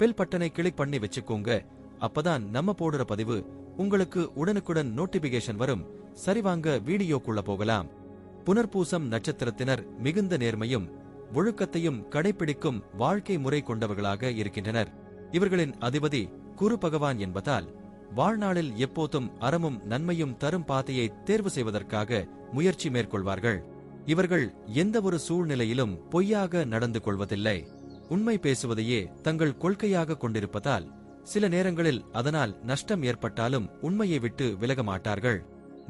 Bell பட்டனை click பண்ணி வச்சுக்கோங்க. அப்பதான் நம்ம போடுற பதிவு உங்களுக்கு உடனுக்குடன் நோட்டிபிகேஷன் வரும். சரிவாங்க வீடியோக்குள்ள போகலாம். புனர்பூசம் நட்சத்திரத்தினர் மிகுந்த நேர்மையும் ஒழுக்கத்தையும் கடைபிடிக்கும் வாழ்க்கை முறை கொண்டவர்களாக இருக்கின்றனர். இவர்களின் அதிபதி குரு பகவான் என்பதால் வாழ்நாளில் எப்போதும் அறமும் நன்மையும் தரும் பாதையை தேர்வு செய்வதற்காக முயற்சி மேற்கொள்வார்கள். இவர்கள் எந்த ஒரு சூழ்நிலையிலும் பொய்யாக நடந்து கொள்வதில்லை. உண்மை பேசுவதையே தங்கள் கொள்கையாக கொண்டிருப்பதால் சில நேரங்களில் அதனால் நஷ்டம் ஏற்பட்டாலும் உண்மையை விட்டு விலக மாட்டார்கள்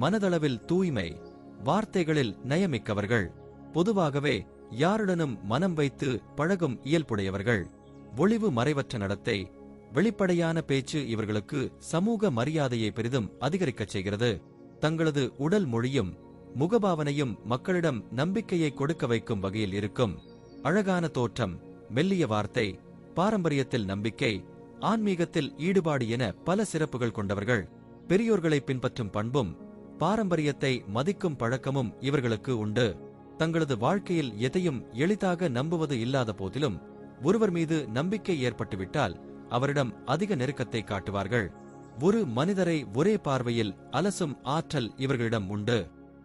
மனதளவில் தூய்மை வார்த்தைகளில் நயமிக்கவர்கள். பொதுவாகவே யாருடனும் மனம் வைத்து பழகும் இயல்புடையவர்கள். ஒளிவு மறைவற்ற நடத்தை வெளிப்படையான பேச்சு இவர்களுக்கு சமூக மரியாதையை பெரிதும் அதிகரிக்கச் செய்கிறது. தங்களது உடல் மொழியும் முகபாவனையும் மக்களிடம் நம்பிக்கையை கொடுக்க வைக்கும் வகையில் இருக்கும். அழகான தோற்றம் மெல்லிய வார்த்தை பாரம்பரியத்தில் நம்பிக்கை ஆன்மீகத்தில் ஈடுபாடு என பல சிறப்புகள் கொண்டவர்கள். பெரியோர்களை பின்பற்றும் பண்பும் பாரம்பரியத்தை மதிக்கும் பழக்கமும் இவர்களுக்கு உண்டு. தங்களது வாழ்க்கையில் எதையும் எளிதாக நம்புவது இல்லாத போதிலும் ஒருவர் மீது நம்பிக்கை ஏற்பட்டுவிட்டால் அவரிடம் அதிக நெருக்கத்தை காட்டுவார்கள். ஒரு மனிதரை ஒரே பார்வையில் அலசும் ஆற்றல் இவர்களிடம் உண்டு.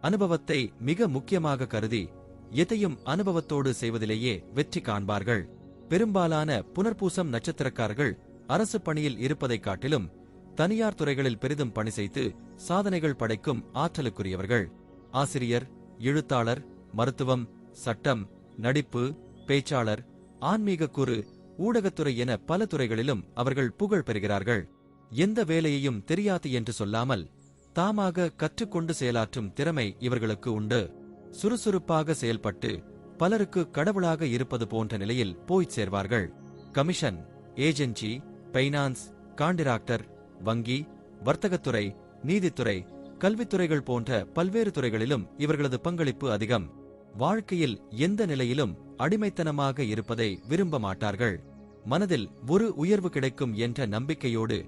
அனுபவத்தை மிக முக்கியமாக கருதி எதையும் அனுபவத்தோடு செய்வதிலேயே வெற்றி காண்பார்கள். பெரும்பாலான புனர்பூசம் நட்சத்திரக்காரர்கள் அரசு பணியில் இருப்பதைக் காட்டிலும் தனியார் துறைகளில் பெரிதும் பணி செய்து சாதனைகள் படைக்கும் ஆற்றலுக்குரியவர்கள். ஆசிரியர் எழுத்தாளர் மருத்துவம் சட்டம் நடிப்பு பேச்சாளர் ஆன்மீக குறு ஊடகத்துறை என பல துறைகளிலும் அவர்கள் புகழ் பெறுகிறார்கள். எந்த வேலையையும் தெரியாது என்று சொல்லாமல் தாமாக கற்றுக்கொண்டு செயலாற்றும் திறமை இவர்களுக்கு உண்டு. சுறுசுறுப்பாக செயல்பட்டு பலருக்கு கடவுளாக இருப்பது போன்ற நிலையில் போய்ச் சேர்வார்கள். கமிஷன் ஏஜென்சி பைனான்ஸ் காண்டிராக்டர் வங்கி வர்த்தகத்துறை நீதித்துறை கல்வித்துறைகள் போன்ற பல்வேறு துறைகளிலும் இவர்களது பங்களிப்பு அதிகம். வாழ்க்கையில் எந்த நிலையிலும் அடிமைத்தனமாக இருப்பதை விரும்ப மாட்டார்கள். மனதில் ஒரு உயர்வு கிடைக்கும் என்ற நம்பிக்கையோடு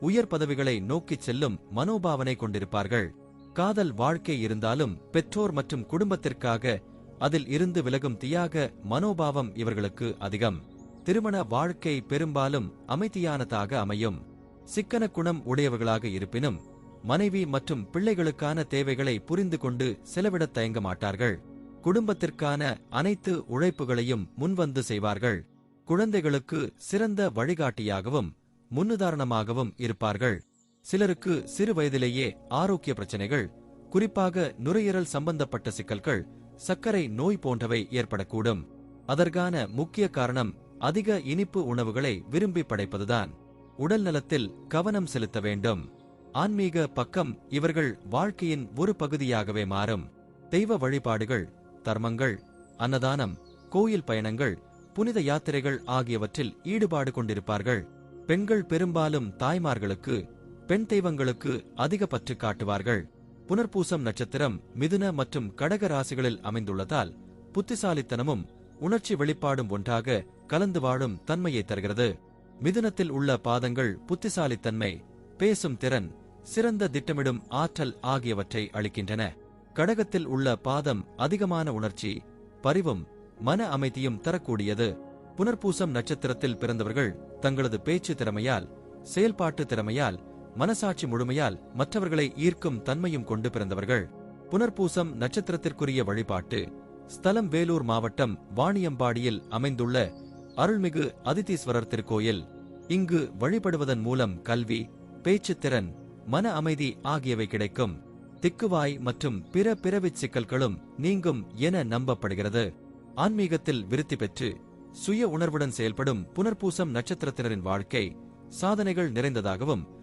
உயர் பதவிகளை நோக்கிச் செல்லும் மனோபாவனை கொண்டிருப்பார்கள். காதல் வாழ்க்கை இருந்தாலும் பெற்றோர் மற்றும் குடும்பத்திற்காக அதில் இருந்து விலகும் தியாக மனோபாவம் இவர்களுக்கு அதிகம். திருமண வாழ்க்கை பெரும்பாலும் அமைதியானதாக அமையும். சிக்கன குணம் உடையவர்களாக இருப்பினும் மனைவி மற்றும் பிள்ளைகளுக்கான தேவைகளை புரிந்து கொண்டு செலவிடத் தயங்க மாட்டார்கள். குடும்பத்திற்கான அனைத்து உழைப்புகளையும் முன்வந்து செய்வார்கள். குழந்தைகளுக்கு சிறந்த வழிகாட்டியாகவும் முன்னுதாரணமாகவும் இருப்பார்கள். சிலருக்கு சிறு வயதிலேயே ஆரோக்கிய பிரச்சனைகள் குறிப்பாக நுரையீரல் சம்பந்தப்பட்ட சிக்கல்கள் சர்க்கரை நோய் போன்றவை ஏற்படக்கூடும். அதற்கான முக்கிய காரணம் அதிக இனிப்பு உணவுகளை விரும்பி படைப்பதுதான். உடல் நலத்தில் கவனம் செலுத்த வேண்டும். ஆன்மீக பக்கம் இவர்கள் வாழ்க்கையின் ஒரு பகுதியாகவே மாறும். தெய்வ வழிபாடுகள் தர்மங்கள் அன்னதானம் கோயில் பயணங்கள் புனித யாத்திரைகள் ஆகியவற்றில் ஈடுபாடு கொண்டிருப்பார்கள். பெண்கள் பெரும்பாலும் தாய்மார்களுக்கு பெண் தெய்வங்களுக்கு அதிக பற்று காட்டுவார்கள். புனர்பூசம் நட்சத்திரம் மிதுன மற்றும் கடக ராசிகளில் அமைந்துள்ளதால் புத்திசாலித்தனமும் உணர்ச்சி வெளிப்பாடும் ஒன்றாக கலந்து வாழும் தன்மையை தருகிறது. மிதுனத்தில் உள்ள பாதங்கள் புத்திசாலித்தன்மை பேசும் திறன் சிறந்த திட்டமிடும் ஆற்றல் ஆகியவற்றை அளிக்கின்றன. கடகத்தில் உள்ள பாதம் அதிகமான உணர்ச்சி பரிவும் மன அமைதியும் தரக்கூடியது. புனர்பூசம் நட்சத்திரத்தில் பிறந்தவர்கள் தங்களது பேச்சு திறமையால் செயல்பாட்டு திறமையால் மனசாட்சி முழுமையால் மற்றவர்களை ஈர்க்கும் தன்மையும் கொண்டு பிறந்தவர்கள். புனர்பூசம் நட்சத்திரத்திற்குரிய வழிபாட்டு. ஸ்தலம் வேலூர் மாவட்டம் வாணியம்பாடியில் அமைந்துள்ள அருள்மிகு அதிதீஸ்வரர் திருக்கோயில். இங்கு வழிபடுவதன் மூலம் கல்வி பேச்சுத் திறன் மன அமைதி ஆகியவை கிடைக்கும். திக்குவாய் மற்றும் பிற பிறவிச் சிக்கல்களும் நீங்கும் என நம்பப்படுகிறது. ஆன்மீகத்தில் விருத்தி பெற்று சுய உணர்வுடன் செயல்படும் புனர்பூசம் நட்சத்திரத்தினரின் வாழ்க்கை சாதனைகள் நிறைந்ததாகவும்